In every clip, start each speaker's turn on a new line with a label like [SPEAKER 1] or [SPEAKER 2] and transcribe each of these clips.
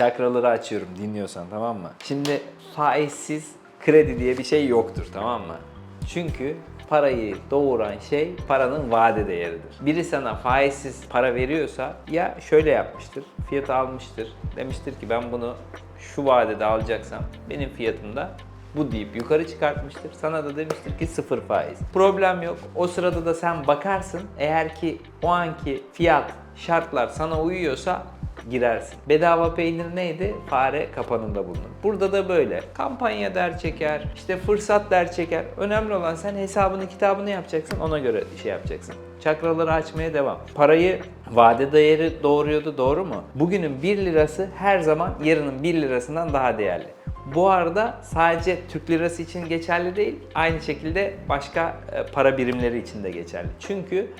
[SPEAKER 1] Çakraları açıyorum dinliyorsan tamam mı? Şimdi faizsiz kredi diye bir şey yoktur tamam mı? Çünkü parayı doğuran şey paranın vade değeridir. Biri sana faizsiz para veriyorsa ya şöyle yapmıştır, fiyatı almıştır. Demiştir ki ben bunu şu vadede alacaksam benim fiyatım da bu deyip yukarı çıkartmıştır. Sana da demiştir ki sıfır faiz. Problem yok. O sırada da sen bakarsın. Eğer ki o anki fiyat, şartlar sana uyuyorsa girersin. Bedava peynir neydi? Fare kapanında bulunur. Burada da böyle. Kampanya der çeker, işte fırsat der çeker. Önemli olan sen hesabını kitabını yapacaksın. Ona göre şey yapacaksın. Çakraları açmaya devam. Parayı vade değeri doğuruyordu doğru mu? Bugünün 1 lirası her zaman yarının 1 lirasından daha değerli. Bu arada sadece Türk lirası için geçerli değil, aynı şekilde başka e, para birimleri için de geçerli. Çünkü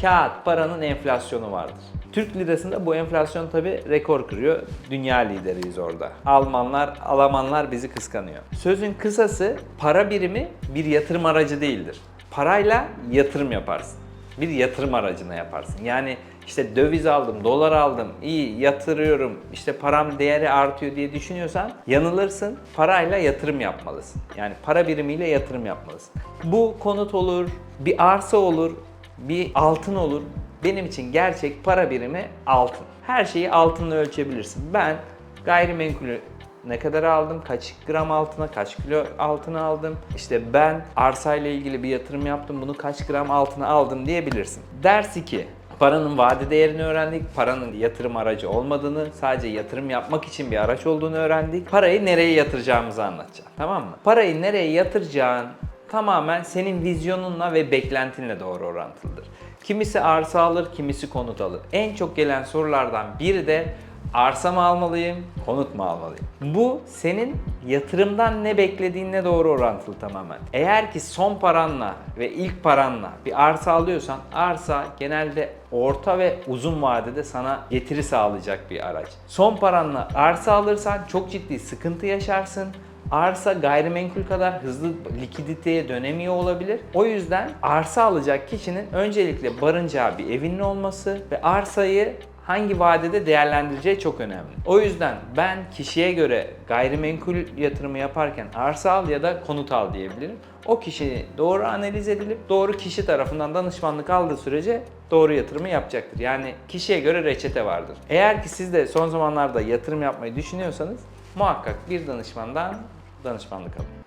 [SPEAKER 1] kağıt paranın enflasyonu vardır. Türk lirasında bu enflasyon tabi rekor kırıyor. Dünya lideriyiz orada. Almanlar, Almanlar bizi kıskanıyor. Sözün kısası para birimi bir yatırım aracı değildir. Parayla yatırım yaparsın bir yatırım aracına yaparsın. Yani işte döviz aldım, dolar aldım, iyi yatırıyorum, işte param değeri artıyor diye düşünüyorsan yanılırsın. Parayla yatırım yapmalısın. Yani para birimiyle yatırım yapmalısın. Bu konut olur, bir arsa olur, bir altın olur. Benim için gerçek para birimi altın. Her şeyi altınla ölçebilirsin. Ben gayrimenkulü ne kadar aldım, kaç gram altına, kaç kilo altına aldım. İşte ben arsayla ilgili bir yatırım yaptım, bunu kaç gram altına aldım diyebilirsin. Ders 2. Paranın vade değerini öğrendik. Paranın yatırım aracı olmadığını, sadece yatırım yapmak için bir araç olduğunu öğrendik. Parayı nereye yatıracağımızı anlatacağım. Tamam mı? Parayı nereye yatıracağın tamamen senin vizyonunla ve beklentinle doğru orantılıdır. Kimisi arsa alır, kimisi konut alır. En çok gelen sorulardan biri de arsa mı almalıyım, konut mu almalıyım? Bu senin yatırımdan ne beklediğinle doğru orantılı tamamen. Eğer ki son paranla ve ilk paranla bir arsa alıyorsan arsa genelde orta ve uzun vadede sana getiri sağlayacak bir araç. Son paranla arsa alırsan çok ciddi sıkıntı yaşarsın. Arsa gayrimenkul kadar hızlı likiditeye dönemiyor olabilir. O yüzden arsa alacak kişinin öncelikle barınacağı bir evinin olması ve arsayı hangi vadede değerlendireceği çok önemli. O yüzden ben kişiye göre gayrimenkul yatırımı yaparken arsa al ya da konut al diyebilirim. O kişi doğru analiz edilip doğru kişi tarafından danışmanlık aldığı sürece doğru yatırımı yapacaktır. Yani kişiye göre reçete vardır. Eğer ki siz de son zamanlarda yatırım yapmayı düşünüyorsanız muhakkak bir danışmandan danışmanlık alın.